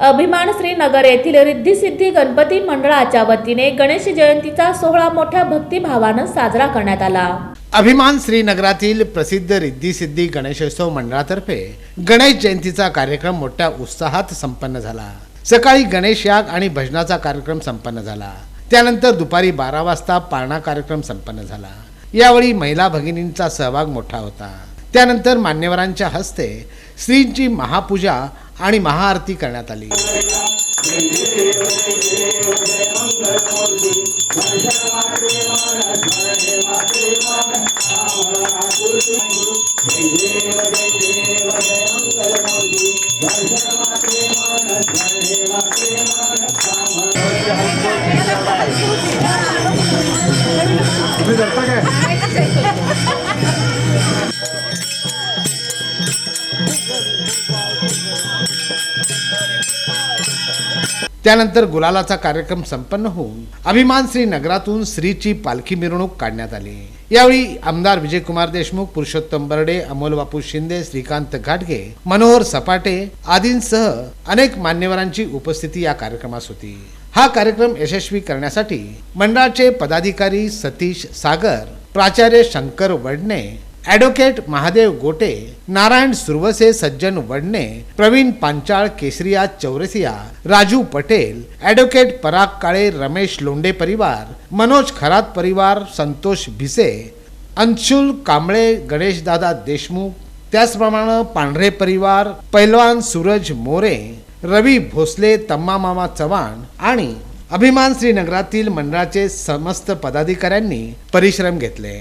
अभिमान श्रीनगर येथील रिद्धिसिद्धी गणपती मंडळाच्या वतीने गणेश जयंतीचा सोहळा मोठ्या भक्तिभावानं साजरा करण्यात आला. अभिमान श्रीनगरातील प्रसिद्ध रिद्धिसिद्धी गणेशोत्सव मंडळातर्फे गणेश जयंतीचा कार्यक्रम मोठ्या उत्साहात संपन्न झाला. सकाळी गणेश याग आणि भजनाचा कार्यक्रम संपन्न झाला. त्यानंतर दुपारी बारा वाजता पाळणा कार्यक्रम संपन्न झाला. यावेळी महिला भगिनींचा सहभाग मोठा होता. त्यानंतर मान्यवरांच्या हस्ते श्रींची महापूजा आणि महाआरती करण्यात आली. तुम्ही करता काय? त्यानंतर गुलालाचा कार्यक्रम संपन्न होऊन अभिमान श्री नगरातून श्रीची पालखी मिरवणूक काढण्यात आली. यावेळी आमदार विजयकुमार देशमुख पुरुषोत्तम बर्डे अमोल बापू शिंदे श्रीकांत घाटगे मनोहर सपाटे आदींसह अनेक मान्यवरांची उपस्थिती या कार्यक्रमास होती. हा कार्यक्रम यशस्वी करण्यासाठी मंडळाचे पदाधिकारी सतीश सागर प्राचार्य शंकर वडणे ॲडव्होकेट महादेव गोटे नारायण सुरवसे सज्जन वडणे प्रवीण पांचाळ केसरिया चौरसिया राजू पटेल ॲडव्होकेट पराग काळे रमेश लोंडे परिवार मनोज खरात परिवार संतोष भिसे अंशुल कांबळे गणेशदादा देशमुख त्याचप्रमाणे पांढरे परिवार पैलवान सूरज मोरे रवी भोसले तम्मा मामा चव्हाण आणि अभिमान श्रीनगरातील मंडळाचे समस्त पदाधिकाऱ्यांनी परिश्रम घेतले.